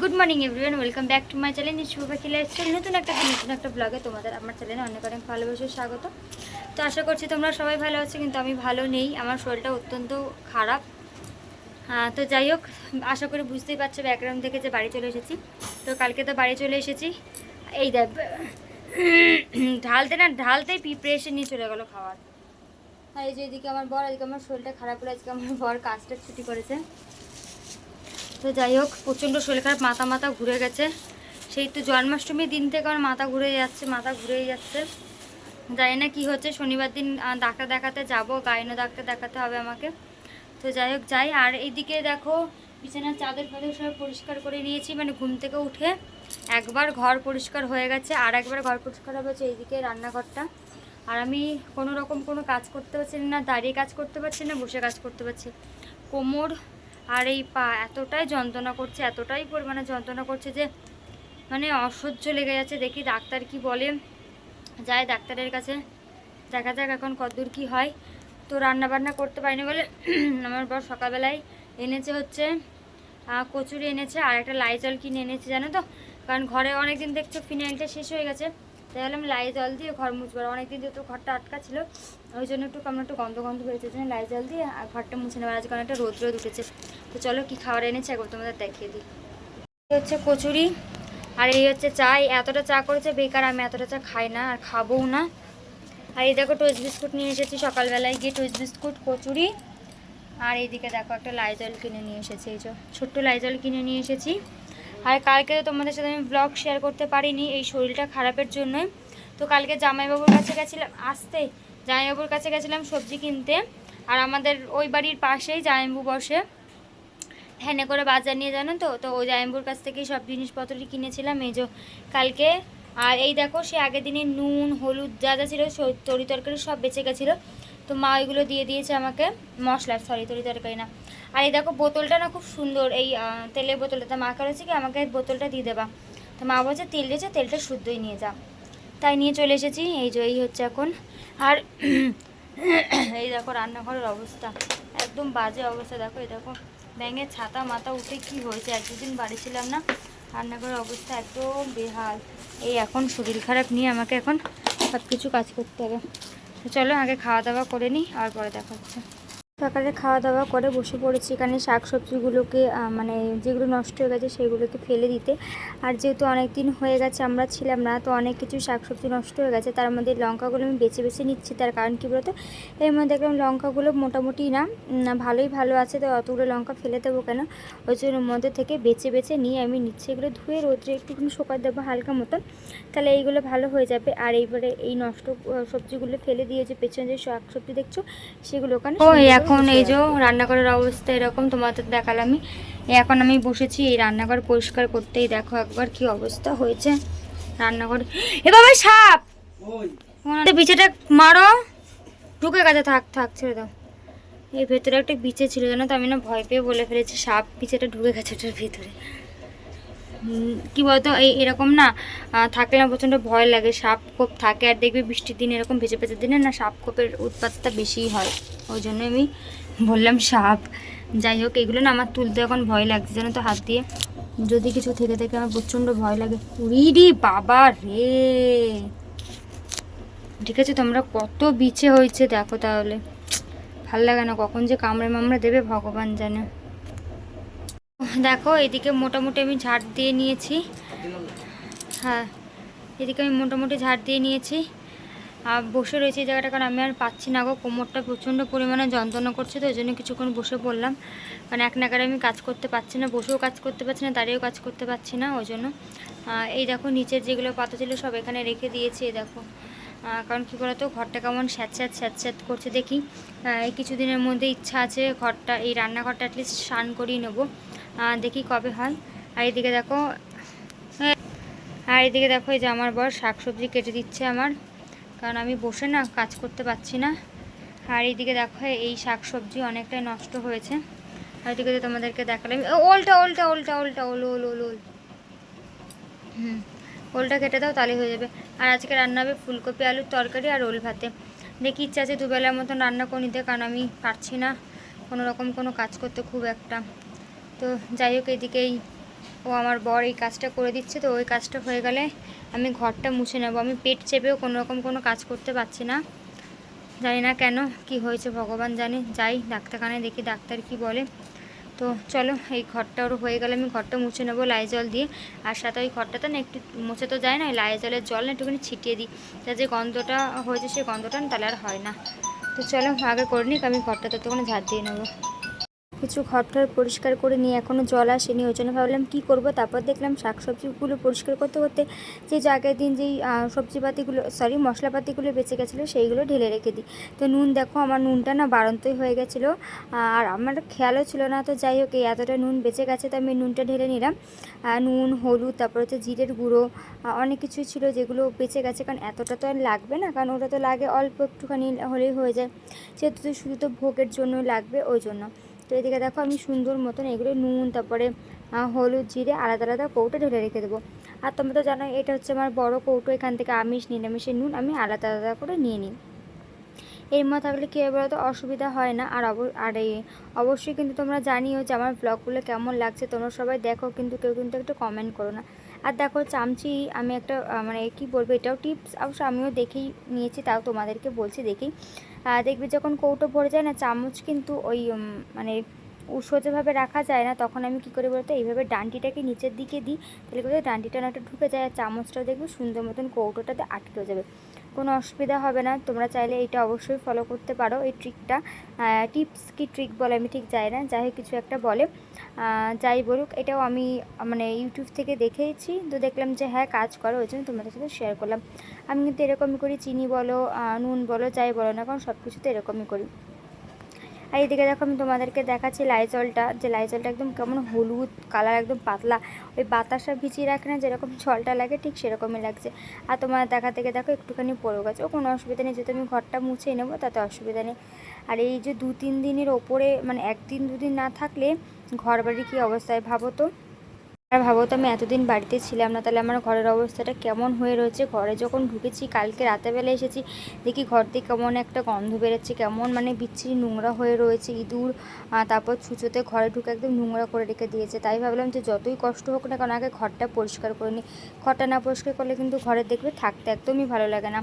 Good morning everyone welcome back to my channel Shubho Pakhi lifestyle নতুন একটা নতুন একটা ব্লগে তোমাদের, আমার চ্যানেলে অনেক অনেক ভালোবাসে, স্বাগত। তো আশা করছি তোমরা সবাই ভালো আছো, কিন্তু আমি ভালো নেই। আমার শরীরটা অত্যন্ত খারাপ। তো যাই হোক, আশা করি বুঝতেই পারছ ব্যাকগ্রাউন্ড থেকে যে বাড়ি চলে এসেছি। তো কালকে তো বাড়ি চলে এসেছি। এই দেখ, ঢালতে না, ঢালতেই এসে নিয়ে চলে গেলো খাওয়ার। আর এই যে এদিকে আমার বর আজকে আমার শরীরটা খারাপ হলে আজকে আমার বর কাজটা ছুটি করেছে। তো যাই হোক, প্রচণ্ড শরীর খারাপ, মাথা মাথা ঘুরে গেছে। সেই তো জন্মাষ্টমীর দিন থেকে আমার মাথা ঘুরে যাচ্ছে, মাথা ঘুরেই যাচ্ছে। জানি না কি হচ্ছে, শনিবার দিন ডাক্তার দেখাতে যাব, গাইনো ডাক্তার দেখাতে হবে আমাকে। তো যাই হোক, যাই, আর এইদিকে দেখো, বিছানার চাদর ফাদর সব পরিষ্কার করে নিয়েছি মানে ঘুম থেকে উঠে একবার ঘর পরিষ্কার হয়ে গেছে, আর একবার ঘর পরিষ্কার হবে হচ্ছে এইদিকে রান্নাঘরটা। আর আমি কোনো রকম কোনো কাজ করতে পারছি না, দাঁড়িয়ে কাজ করতে পারছি না, বসে কাজ করতে পারছি। কোমর আর এই পা এতটাই যন্ত্রণা করছে, এতটাই পরিমাণে যন্ত্রণা করছে যে মানে অসহ্য লেগে যাচ্ছে। দেখি ডাক্তার কি বলে। যায় ডাক্তারের কাছে দেখা যাক এখন কতদূর কি হয়। তো রান্না বান্না করতে পারিনি বলে আমার বর সকালবেলায় এনেছে হচ্ছে কচুরি এনেছে আর একটা লাইজল কিনে এনেছে, জানো তো? কারণ ঘরে অনেকদিন দেখছ, ফিনাইলটা শেষ হয়ে গেছে। তাই হলাম লাইজল দিয়ে ঘর মুছবার অনেকদিন যেহেতু ঘরটা আটকা ছিল, ওই জন্য একটু কেমন একটু গন্ধ গন্ধ বেরোচ্ছে জন্য লাইজল দিয়ে আর ঘরটা মুছে নেবার আজকে অনেকটা রোদ রোদ উঠেছে। তো চলো কি খাবার এনেছে, একবার তোমাদের দেখিয়ে দিই। হচ্ছে কচুরি, আর এই হচ্ছে চা। এতটা চা করেছে বেকার, আমি এতটা চা খাই না আর খাবোও না। আর এই দেখো টোস্ট বিস্কুট নিয়ে এসেছি সকালবেলায় গিয়ে টোস্ট বিস্কুট কচুরি। আর এইদিকে দেখো একটা লাইজল কিনে নিয়ে এসেছি, এই যে ছোট্ট লাইজল কিনে নিয়ে এসেছি। আর কালকে তো তোমাদের সাথে আমি ব্লগ শেয়ার করতে পারিনি, এই শরীরটা খারাপের জন্যই। তো কালকে জামাইবাবুর কাছে গেছিলাম, আসতে জামাইবাবুর কাছে গেছিলাম সবজি কিনতে। আর আমাদের ওই বাড়ির পাশেই জামাইবাবু বসে ভ্যানে করে বাজার নিয়ে জানো তো? তো ওই জামাইবুর কাছ থেকেই সব জিনিসপত্রই কিনেছিলাম এই যে কালকে। আর এই দেখো, সে আগের দিনে নুন, হলুদ যা যা ছিল তরি তরকারি সব বেঁচে গেছিল। তো মা ওইগুলো দিয়ে দিয়েছে আমাকে। মশলা সরি তরি তরকারি না। আর এই দেখো বোতলটা না খুব সুন্দর, এই তেলের বোতলটা। তা মা করেছে কি, আমাকে বোতলটা দিয়ে দেবা। তো মা বলছে, তেল দিয়েছে, তেলটা শুদ্ধই নিয়ে যা। তাই নিয়ে চলে এসেছি, এই যে, এই হচ্ছে এখন। আর এই দেখো রান্নাঘরের অবস্থা, একদম বাজে অবস্থা। দেখো, এই দেখো, ব্যাঙের ছাতা মাথা উঠে কি হয়েছে? এক দুদিন বাড়ি ছিলাম না, রান্নাঘরের অবস্থা একদম বেহাল। এই এখন শরীর খারাপ নিয়ে আমাকে এখন সব কিছু কাজ করতে হবে। চলো, আগে খাওয়া দাওয়া করে নিই, আর পরে দেখা হচ্ছে। সকালে খাওয়া দাওয়া করে বসে পড়েছি। এখানে শাক সবজিগুলোকে মানে যেগুলো নষ্ট হয়ে গেছে সেগুলোকে ফেলে দিতে। আর যেহেতু অনেক দিন হয়ে গেছে আমরা ছিলাম না তো অনেক কিছু শাক সবজি নষ্ট হয়ে গেছে। তার মধ্যে লঙ্কাগুলো আমি বেছে বেছে নিচ্ছি। তার কারণ কী বলতো? এর মধ্যে দেখলাম লঙ্কাগুলো মোটামুটি না ভালোই ভালো আছে তো অতগুলো লঙ্কা ফেলে দেবো কেন? ওই জন্য মধ্যে থেকে বেছে বেছে নিয়ে আমি নিচ্ছি। এগুলো ধুয়ে রোদ্রে একটুখানি শোকা দেবো হালকা মতন। তাহলে এইগুলো ভালো হয়ে যাবে। আর এইবারে এই নষ্ট সবজিগুলো ফেলে দিয়ে যে পেছনে যে শাক সবজি দেখছ সেগুলো ওখানে এখন এই যে রান্নাঘরের অবস্থা এরকম তোমাদের দেখালামই। এখন আমি বসেছি এই রান্নাঘর পরিষ্কার করতেই। দেখো একবার কি অবস্থা হয়েছে রান্নাঘর। এ বাবা সাপ! ওনাদের বিছেটা মারো। ঢুকে গেছে থাক থাক ছেড়ে দাও। এই ভেতরে একটা বিছে ছিল জানো তো? আমি না ভয় পেয়ে বলে ফেলেছি সাপ বিছেটা ঢুকে গেছে ওটার ভেতরে। কি বলতো, এই এরকম না থাকলে না প্রচণ্ড ভয় লাগে। সাপ খোপ থাকে আর দেখবে বৃষ্টির দিন এরকম ভেজে ভেজে দিনে না সাপ খোপের উৎপাতটা বেশিই হয়। ওই জন্য আমি বললাম সাপ। যাই হোক, এগুলো না আমার তুলতে এখন ভয় লাগছে, জানো তো, হাত দিয়ে। যদি কিছু থেকে থেকে আমার প্রচণ্ড ভয় লাগে। উড়িডি বাবা রে! ঠিক আছে, তোমরা কত বিছে হয়েছে, দেখো তাহলে। ভালো লাগে না, কখন যে কামড়ে মামড়ে দেবে, ভগবান জানে। দেখো, এদিকে মোটামুটি আমি ঝাড় দিয়ে নিয়েছি। হ্যাঁ এদিকে আমি মোটামুটি ঝাড় দিয়ে নিয়েছি। আর বসে রয়েছে এই জায়গাটা, কারণ আমি আর পাচ্ছি না গো। কোমরটা প্রচণ্ড পরিমাণে যন্ত্রণা করছে তো ওই জন্য কিছুক্ষণ বসে পড়লাম। কারণ এক নাগারে আমি কাজ করতে পারছি না, বসেও কাজ করতে পারছি না, দাঁড়িয়েও কাজ করতে পারছি না ওই জন্য এই দেখো, নিচের যেগুলো পাতা ছিল, সব এখানে রেখে দিয়েছি, এই দেখো। কারণ কী বলতো ঘরটা কেমন স্যাঁতস্যাঁত স্যাঁতস্যাঁত করছে দেখি। এই কিছুদিনের মধ্যে ইচ্ছা আছে, ঘরটা, এই রান্নাঘরটা অ্যাটলিস্ট স্নান করিয়ে নেব। দেখি কবে হয়। আর এদিকে দেখো, আর এদিকে দেখো, এই যে আমার বর শাক সবজি কেটে দিচ্ছে আমার। কারণ আমি বসে না কাজ করতে পারছি না। আর এইদিকে দেখো, এই শাক সবজি অনেকটাই নষ্ট হয়েছে। আর এদিকে তো তোমাদেরকে দেখালাম। ওলটা ওলটা ওলটা ওলটা, ওল ওল ওল ওল। হুম, ওলটা কেটে দাও, তাহলে হয়ে যাবে। আর আজকে রান্না হবে ফুলকপি, আলুর তরকারি আর ওল ভাতে। দেখি ইচ্ছা আছে দুবেলার মতন রান্না করে নিতে, কারণ আমি পারছি না। কোনো রকম কোনো কাজ করতে খুব একটা। তো যাই হোক, এদিকেই ও আমার বর এই কাজটা করে দিচ্ছে। তো ওই কাজটা হয়ে গেলে আমি ঘরটা মুছে নেব। আমি পেট চেপেও কোনো রকম কোনো কাজ করতে পারছি না। জানি না কেন, কি হয়েছে ভগবান জানে। যাই, ডাক্তারখানায় দেখি ডাক্তার কি বলে। তো চলো, এই ঘরটা ওর হয়ে গেলে আমি ঘরটা মুছে নেব লাই জল দিয়ে। আর সাথে ওই ঘরটাতে না একটু মুছে তো যায় না, ওই লাইজলের জল না একটুখানি ছিটিয়ে দিই। তা যে গন্ধটা হয়েছে সেই গন্ধটা তাহলে আর হয় না। তো চলো, আগে করে নিক, আমি ঘরটা ততক্ষণে ঝাড় দিয়ে নেব। কিছু ঘরটার পরিষ্কার করে নিয়ে এখনও জল আসেনি, ওই জন্য ভাবলাম কী করব? তারপর দেখলাম শাকসবজিগুলো পরিষ্কার করতে করতে যে যে আগের দিন যেই সবজিপাতিগুলো সরি মশলাপাতিগুলো বেঁচে গেছিল সেইগুলো ঢেলে রেখে দিই। তো নুন দেখো আমার নুনটা না বাড়ন্তই হয়ে গেছিল আর আমার খেয়ালও ছিল না। তো যাই হোক, এই এতটা নুন বেঁচে গেছে তো আমি নুনটা ঢেলে নিলাম। নুন, হলুদ, তারপর হচ্ছে জিরের গুঁড়ো অনেক কিছু ছিল যেগুলো বেঁচে গেছে। কারণ এতটা তো আর লাগবে না, কারণ ওটা তো লাগে অল্প একটুখানি হলেই হয়ে যায়। সেহেতু শুধু তো ভোগের জন্য লাগবে, ওই জন্য। তো এদিকে দেখো আমি সুন্দর মতন এগুলো নুন, তারপরে হলুদ, জিরে আলাদা আলাদা কৌটো ঢেলে রেখে দেবো। আর তোমরা তো জানো এটা হচ্ছে আমার বড় কৌটো, এখান থেকে আমিষ নিরামিষের নুন আমি আলাদা আলাদা করে নিয়ে নিই। এর মধ্যে থাকলে কী হবে তো অসুবিধা হয় না। আর আর অবশ্যই কিন্তু তোমরা জানিও যে আমার ব্লগগুলো কেমন লাগছে। তোমরা সবাই দেখো, কিন্তু কেউ কিন্তু একটু কমেন্ট করো না। আর দেখো চামচি, আমি একটা মানে কি বলব? এটাও টিপস অবশ্য আমিও দেখেই নিয়েছি, তাও তোমাদেরকে বলছি দেখি দেখবে যখন কৌটো ভরে যায় না, চামচ কিন্তু ওই মানে সোজাভাবে রাখা যায় না, তখন আমি কি করি বলতো, এইভাবে ডান্টিটাকে নিচের দিকে দিই, তাহলে করে ডান্টিটা না একটা ঢুকে যায়, আর চামচটা দেখবে সুন্দর মতন কৌটোটাতে আটকে যাবে। কোনো অসুবিধা হবে না, তোমরা চাইলে এটা অবশ্যই ফলো করতে পারো, এই ট্রিকটা টিপস কি ট্রিক বলে আমি ঠিক যাই না, যাই কিছু একটা বলে। যাই বলুক, এটাও আমি মানে ইউটিউব থেকে দেখেইছি। তো দেখলাম যে হ্যাঁ কাজ করো, ওই জন্য তোমাদের সাথে শেয়ার করলাম। আমি কিন্তু এরকমই করি, চিনি বলো নুন বলো, যাই বলো না কারণ সব কিছুতে এরকমই করি। আর এদিকে দেখো, আমি তোমাদেরকে দেখাচ্ছি লাইজলটা যে লাইজলটা একদম কেমন হলুদ কালার একদম পাতলা। ওই বাতাসা ভিজিয়ে রাখে না, যেরকম জলটা লাগে, ঠিক সেরকমই লাগছে। আর তোমার দেখা থেকে দেখো, একটুখানি পড়ে গেছে। ও, কোনো অসুবিধা নেই, যেহেতু আমি ঘরটা মুছে নেব, তাতে অসুবিধা নেই। আর এই যে দু তিন দিনের ওপরে মানে একদিন দুদিন না থাকলে ঘর বাড়ি কী অবস্থায় ভাবো তো? আর ভাবো তো, আমি এতদিন বাড়িতে ছিলাম না, তাহলে আমার ঘরের অবস্থাটা কেমন হয়ে রয়েছে? ঘরে যখন ঢুকেছি, কালকে রাতেবেলা এসেছি, দেখি ঘর থেকে কেমন একটা গন্ধ বেরোচ্ছে, কেমন মানে বিচ্ছিরি নোংরা হয়ে রয়েছে, ইঁদুর তারপর ছুঁচোতে ঘরে ঢুকে একদম নোংরা করে রেখে দিয়েছে। তাই ভাবলাম যে যতই কষ্ট হোক না কারণ আগে ঘরটা পরিষ্কার করে নিই। ঘরটা না পরিষ্কার করলে কিন্তু ঘরে দেখবে থাকতে একদমই ভালো লাগে না।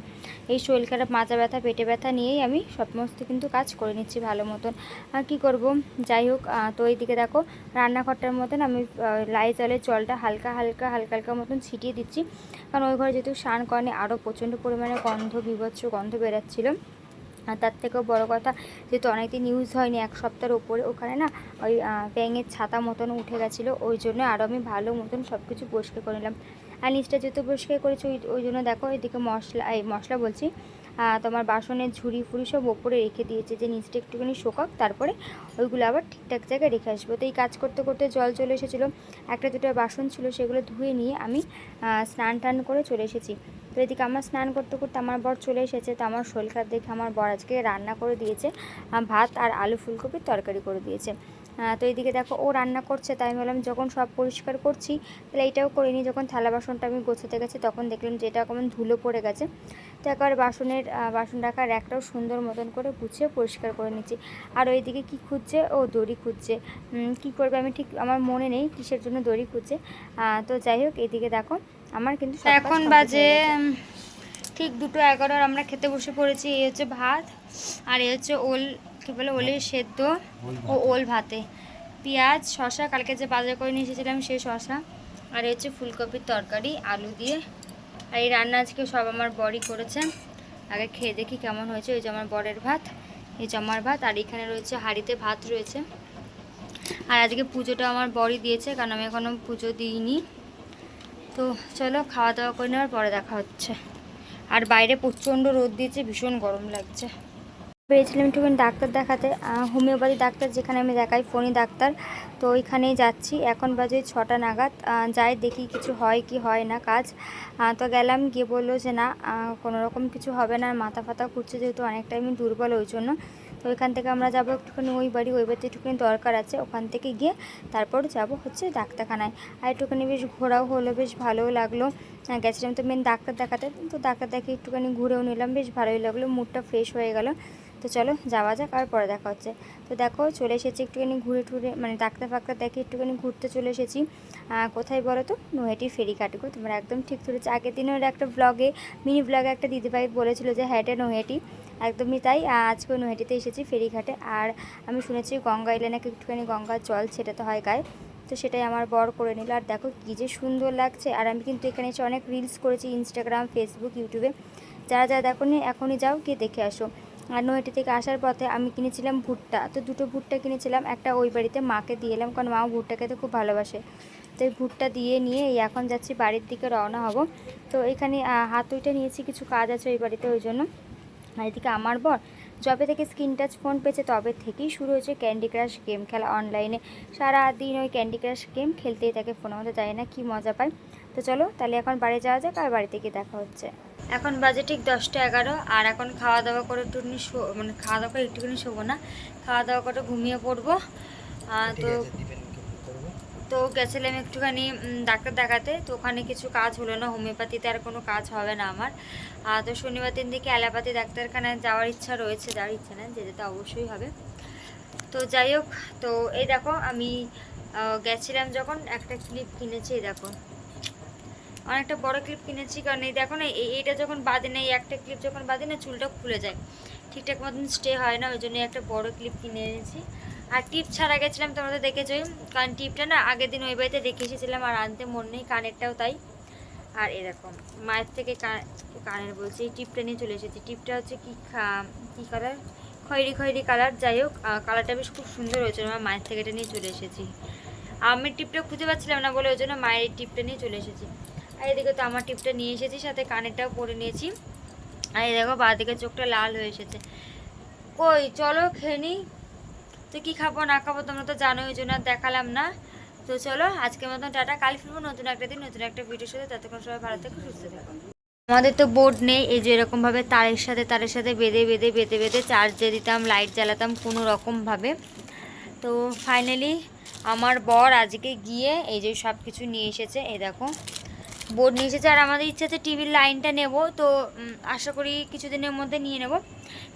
এই শরীর খারাপ মাথা ব্যথা, পেটে ব্যথা নিয়েই আমি সমস্ত কিন্তু কাজ করে নিচ্ছি ভালো মতন। আর কী করব? যাই হোক তো এইদিকে দেখো, রান্নাঘরটার মতন আমি লাই জলের জলটা হালকা হালকা হালকা হালকা মতন ছিটিয়ে দিচ্ছি। কারণ ওই ঘরে যেহেতু স্নান করেনি আরও প্রচণ্ড পরিমাণে গন্ধ, বিভৎস গন্ধ বেরাচ্ছিল। আর তার থেকেও বড় কথা, যেহেতু অনেকদিন ইউজ হয়নি, এক সপ্তাহের ওপরে ওখানে না ওই ব্যাঙের ছাতা মতন উঠে গেছিল, ওই জন্য আরও আমি ভালো মতন সব কিছু পরিষ্কার করে নিলাম। আর নিচটা যেহেতু পরিষ্কার করেছি, ওই ওই জন্য দেখো এদিকে মশলা, এই মশলা বলছি তোমার বাসনের ঝুড়ি ফুড়ি সব ওপরে রেখে দিয়েছে। যে নিচটা একটুখানি শোকাক, তারপরে ওইগুলো আবার ঠিকঠাক জায়গায় রেখে আসব। তো এই কাজ করতে করতে জল চলে এসেছিল। একটা দুটো বাসন ছিল, সেগুলো ধুয়ে নিয়ে আমি স্নান টান করে চলে এসেছি। তো এদিকে আমার স্নান করতে করতে আমার বর চলে এসেছে। তো আমার শরীর খারাপ দেখে আমার বর আজকে রান্না করে দিয়েছে ভাত আর আলু ফুলকপির তরকারি করে দিয়েছে। তো এইদিকে দেখো ও রান্না করছে, তাই বললাম যখন সব পরিষ্কার করছি, তাহলে এইটাও করিনি যখন থালা বাসনটা আমি গোছাতে গেছি, তখন দেখলাম যে এটা কেমন ধুলো পড়ে গেছে। তো একবার বাসনের বাসন রাখার একটাও সুন্দর মতন করে গুছিয়ে পরিষ্কার করে নিচ্ছি। আর ওইদিকে কি খুঁজছে? ও দড়ি খুঁজছে। কি করবে? আমি ঠিক আমার মনে নেই কিসের জন্য দড়ি খুঁজছে। তো যাই হোক এদিকে দেখো আমার কিন্তু এখন বাজে ঠিক দুটো এগারোর আমরা খেতে বসে পড়েছি। এই হচ্ছে ভাত আর এই হচ্ছে ওল কী বলে ওলের সেদ্ধ ও ওল ভাতে। পেঁয়াজ শশা কালকে যে বাজার করে নিয়ে এসেছিলাম সেই শশা আর এই হচ্ছে ফুলকপির তরকারি আলু দিয়ে আর এই রান্না আজকে সব আমার বড়ি করেছে। আগে খেয়ে দেখি কেমন হয়েছে, ওই যে আমার বরের ভাত, এই যে আমার ভাত, আর এখানে রয়েছে হাড়িতে ভাত রয়েছে। আর আজকে পুজোটা আমার বড়ি দিয়েছে, কারণ আমি এখনও পুজো দিইনি। তো চলো খাওয়া দাওয়া করে নেওয়ার পরে দেখা হচ্ছে। আর বাইরে প্রচণ্ড রোদ দিয়েছে, ভীষণ গরম লাগছে। পেয়েছিলাম একটুখানি ডাক্তার দেখাতে হোমিওপ্যাথি ডাক্তার যেখানে আমি দেখাই ফোনি ডাক্তার। তো ওইখানেই যাচ্ছি। এখন বাজে ছটা নাগাদ। যাই দেখি কিছু হয় কি হয় না কাজ। তো গেলাম, গিয়ে বলল যে না কোনো রকম কিছু হবে না মাথা ফাতা ঘুরছে যেহেতু অনেকটা আমি দুর্বল ওই জন্য। তো ওইখান থেকে আমরা যাব একটুখানি ওই বাড়ি, ওই বাড়িতে একটুখানি দরকার আছে। ওখান থেকে গিয়ে তারপর যাব হচ্ছে ডাক্তারখানায়। আর একটুখানি বেশ ঘোরাও হলো, বেশ ভালোও লাগল। গেছিলাম তো মেন ডাক্তার দেখাতে। তো ডাক্তার দেখে একটুখানি ঘুরেও নিলাম, বেশ ভালোই লাগল মুডটা ফ্রেশ হয়ে গেল। তো চলো যাওয়া যাক আর পরে দেখা হচ্ছে। তো দেখো চলে এসেছি একটুখানি ঘুরে টুরে মানে ডাক্তার ফাক্তার দেখে একটুখানি ঘুরতে চলে এসেছি। কোথায় বলো তো? নৈহাটি ফেরি কাটগো তোমরা একদম ঠিক ধরেছো। আগের দিনের একটা ব্লগে মিনি ব্লগে একটা দিদিভাই বলেছিল যে হ্যাঁ নৈহাটি একদমই তাই আহ, আজকেও নৈহাটিতে এসেছি ফেরিঘাটে। আর আমি শুনেছি গঙ্গা এলে নাকি একটুখানি গঙ্গার জল ছেটাতে হয় গায়ে। তো সেটাই আমার বর করে নিল। আর দেখো কী যে সুন্দর লাগছে। আর আমি কিন্তু এখানে এসে অনেক রিলস করেছি ইনস্টাগ্রাম ফেসবুক ইউটিউবে যারা যারা দেখো নি এখনই যাও গিয়ে দেখে আসো। আর নৈহাটি থেকে আসার পথে আমি কিনেছিলাম ভুট্টা। তো দুটো ভুট্টা কিনেছিলাম, একটা ওই বাড়িতে মাকে দিয়ে এলাম, কারণ মাও ভুট্টা খেতে খুব ভালোবাসে। তো এই ভুট্টা দিয়ে নিয়ে এখন যাচ্ছি বাড়ির দিকে রওনা হব। তো এখানে হাতুইটা নিয়েছি, কিছু কাজ আছে ওই বাড়িতে ওই জন্য। আর এদিকে আমার বর, যবে থেকে স্ক্রিন টাচ ফোন পেয়েছে, তবে থেকেই শুরু হয়েছে ক্যান্ডি ক্রাশ গেম খেলা অনলাইনে সারা দিন ওই ক্যান্ডি ক্রাশ গেম খেলতেই থাকে ফোনের মধ্যে যায় না, কী মজা পায়। তো চলো, তাহলে এখন বাড়ি যাওয়া যাক, আর বাড়ি থেকে দেখা হচ্ছে। এখন বাজে ঠিক দশটা এগারো আর এখন খাওয়া দাওয়া করে একটুখানি মানে খাওয়া দাওয়া করে একটুখানি শোবো না। খাওয়া দাওয়া করে ঘুমিয়ে পড়ব। তো তো গেছিলাম একটুখানি ডাক্তার দেখাতে। তো ওখানে কিছু কাজ হলো না হোমিওপ্যাথিতে আর কোনো কাজ হবে না আমার। তো শনিবার দিন দিকে অ্যালোপ্যাথি ডাক্তারখানায় যাওয়ার ইচ্ছা রয়েছে যাওয়ার ইচ্ছা না যেতে তো অবশ্যই হবে। তো যাই হোক তো এই দেখো আমি গেছিলাম যখন একটা ক্লিপ কিনেছি এই দেখো। অনেকটা বড় ক্লিপ কিনেছি, কারণ এই দেখো না, এই- এইটা যখন বাঁধে না এই একটা ক্লিপ যখন বাঁধে না চুলটা খুলে যায়। ঠিকঠাক মতন স্টে হয় না, ওই জন্য একটা বড় ক্লিপ কিনে এনেছি। আর টিপ ছাড়া গেছিলাম, তোমরা তো দেখেছোই কারণ টিপটা না আগের দিন ওই বাড়িতে রেখে এসেছিলাম, আর আনতে মন নেই, কানেরটাও তাই। আর এরকম মায়ের থেকে কানের বলছি, এই টিপটা নিয়ে চলে এসেছি। টিপটা হচ্ছে কি কি কালার খয়েরি খয়েরি কালার যাই হোক কালারটা বেশ খুব সুন্দর হয়েছিল, আমার মায়ের থেকে এটা নিয়ে চলে এসেছি। আমি টিপটা খুঁজে পাচ্ছিলাম না বলে, ওই জন্য মায়ের টিপটা নিয়ে চলে এসেছি। আর এদিকে তো আমার টিপটা নিয়ে এসেছি, সাথে কানেরটাও পরে নিয়েছি। আর এই দেখো বাঁদিকে চোখটা লাল হয়ে এসেছে। কই, চলো খেয়ে নিই। তো কী খাব, না খাব তোমরা তো জানো ওই জন্য দেখালাম না। তো চলো, আজকের মতন টাটা, কাল ফিরবো নতুন একটা দিন, নতুন একটা ভিডিওর সাথে। ততক্ষণ সবাই ভালো থেকো, সুস্থ থেকো। আমাদের তো বোর্ড নেই, এই যে এরকমভাবে তারের সাথে তারের সাথে বেঁধে বেঁধে বেঁধে বেঁধে চার্জে দিতাম লাইট জ্বালাতাম কোনো রকমভাবে তো ফাইনালি আমার বর আজকে গিয়ে এই যে সব কিছু নিয়ে এসেছে, এই দেখো। বোর্ড নিয়ে এসেছে আর আমাদের ইচ্ছা আছে টিভির লাইনটা নেব, তো আশা করি কিছুদিনের মধ্যে নিয়ে নেব।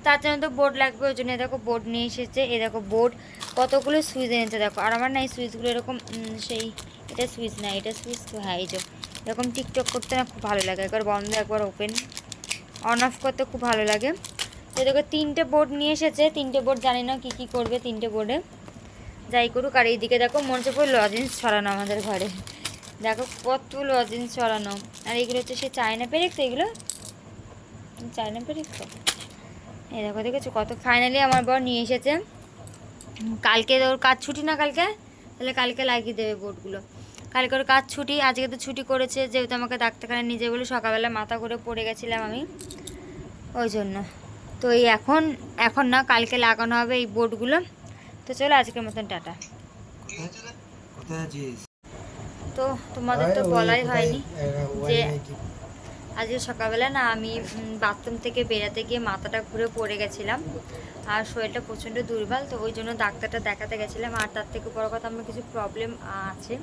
তার জন্য তো বোর্ড লাগবে, ওই জন্য দেখো বোর্ড নিয়ে এসেছে। এ দেখো বোর্ড, কতগুলো সুইচ এনেছে দেখো। আর আমার না এই সুইচগুলো এরকম সেই, এটা সুইচ না, এটা সুইচ হ্যাঁ এই যে, এরকম টিকটক করতে না খুব ভালো লাগে। একবার বন্ধ, একবার ওপেন, অন, অফ করতে খুব ভালো লাগে। তো দেখো, তিনটে বোর্ড নিয়ে এসেছে। তিনটে বোর্ড জানি না কী কী করবে তিনটে বোর্ডে। যাই করুক, আর এইদিকে দেখো মনে হচ্ছে পুরো লজেন্স ছড়ানো আমাদের ঘরে। দেখো কত লজেন্স ছড়ানো। আর এগুলো হচ্ছে সে চায়না পেরেক তো, এগুলো? চায়না পেরেক তো? এই দেখো, দেখেছ কত? ফাইনালি আমার বর নিয়ে এসেছে। কালকে ওর কাজ ছুটি না কালকে? তাহলে কালকে লাগিয়ে দেবে বোর্ডগুলো কালকে ওর কাজ ছুটি, আজকে তো ছুটি করেছে, যেহেতু আমাকে ডাক্তারখানায় নিয়ে যাবে বলে সকালবেলা মাথা করে পড়ে গেছিলাম আমি। ওই জন্য। তো এই এখন এখন না, কালকে লাগানো হবে এই বোর্ডগুলো তো চলো আজকের মতন টাটা। তো তোমাদের তো বলাই হয়নি যে আজকে সকালবেলা না আমি বাথরুম থেকে বেরাতে গিয়ে মাথাটা ঘুরে পড়ে গেছিলাম আর শরীরটা প্রচণ্ড দুর্বল তো ওই জন্য ডাক্তারটা দেখাতে গেছিলাম আর তার থেকে বড় কথা আমার কিছু প্রবলেম আছে।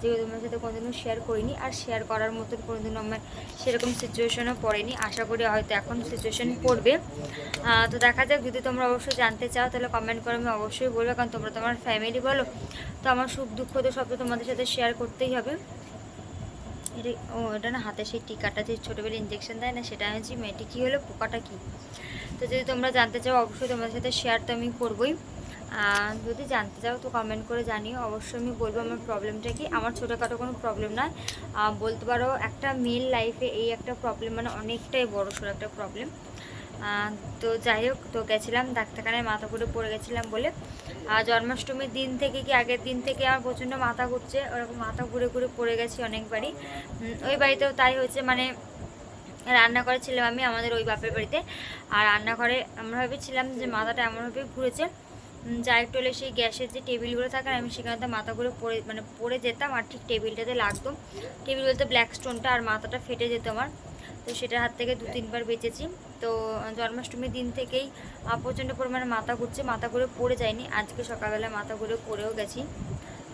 যেগুলো তোমার সাথে কোনোদিনও শেয়ার করিনি আর শেয়ার করার মতন কোনোদিনও আমার সেরকম সিচুয়েশনও পড়েনি। আশা করি হয়তো এখন সিচুয়েশন পড়বে। তো দেখা যাক, যদি তোমরা অবশ্যই জানতে চাও, তাহলে কমেন্ট করে আমি অবশ্যই বলব, কারণ তোমরা তোমার ফ্যামিলি বলো। তো আমার সুখ দুঃখ তো সব তো তোমাদের সাথে শেয়ার করতেই হবে। এটা, ও, এটা না হাতে সেই টিকাটা যে ছোটোবেলা ইঞ্জেকশন দেয় না, সেটা আমি মেয়েটি কী হলো, পোকাটা কী? তো যদি তোমরা জানতে চাও, অবশ্যই তোমাদের সাথে শেয়ার তো আমি করবোই। যদি জানতে চাও তো কমেন্ট করে জানিও। অবশ্যই আমি বলব আমার প্রবলেমটা কি? আমার ছোটোখাটো কোনো প্রবলেম নয়। বলতে পারো একটা মেল লাইফে এই একটা প্রবলেম মানে অনেকটাই বড় সড়ো একটা প্রবলেম তো যাই হোক, তো গেছিলাম ডাক্তারখানায় মাথা ঘুরে পড়ে গেছিলাম বলে। আর জন্মাষ্টমীর দিন থেকে কি আগের দিন থেকে আমার প্রচণ্ড মাথা ঘুরছে? ওরকম মাথা ঘুরে ঘুরে পড়ে গেছি অনেকবারই। ওই বাড়িতেও তাই হয়েছে মানে রান্না করেছিলাম আমি আমাদের ওই বাপের বাড়িতে। আর রান্নাঘরে আমরা ভেবেছিলাম যে মাথাটা এমনভাবে ঘুরেছে হলে সেই গ্যাসের যে টেবিলগুলো থাকে আমি সেখানে মাথা ঘুরে পড়ে মানে পড়ে যেতাম, আর ঠিক টেবিলটাতে লাগতো। টেবিল বলতে ব্ল্যাক স্টোনটা আর মাথাটা ফেটে যেত আমার। তো সেটার হাত থেকে দু, তিনবার বেঁচেছি। তো, জন্মাষ্টমীর দিন থেকেই প্রচণ্ড পরিমাণে মাথা ঘুরছে, মাথা ঘুরে পড়ে যায়নি। আজকে সকালবেলা মাথা ঘুরে পড়েও গেছি।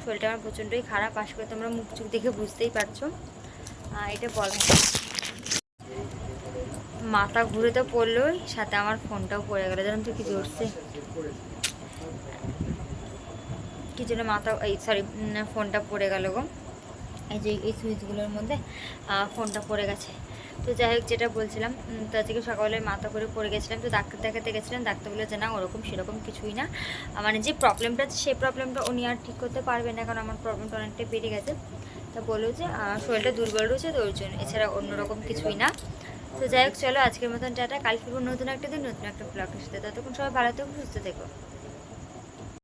শরীরটা আমার প্রচণ্ডই খারাপ। আশা করে তোমরা মুখ চুখ দেখে বুঝতেই পারছ। এটা বলা। মাথা ঘুরে তো পড়লোই, সাথে আমার ফোনটাও পড়ে গেলো। জানেন তো কি জোরছে কি জন্য মাথা, এই সরি ফোনটা পড়ে গেল গো। এই যে, এই সুইচগুলোর মধ্যে ফোনটা পড়ে গেছে। তো যাই হোক, যেটা বলছিলাম তো আজকে সকালে মাথা করে পড়ে গেছিলাম, তো ডাক্তার দেখাতে গেছিলাম ডাক্তার বলে যে না, ওরকম সেরকম কিছুই না। মানে যে প্রবলেমটা আছে সেই প্রবলেমটা উনি আর ঠিক করতে পারবে না, কারণ আমার প্রবলেমটা অনেকটাই বেড়ে গেছে। তো বলল যে শরীরটা দুর্বল রয়েছে, তো ওর জন্য, এছাড়া অন্যরকম কিছুই না। তো যাই হোক, চলো আজকের মতন টাটা, কাল ফিরবো নতুন একটা দিন, নতুন একটা ব্লগের সাথে। ততক্ষণ সবাই ভালো থেকো, সুস্থ থেকো।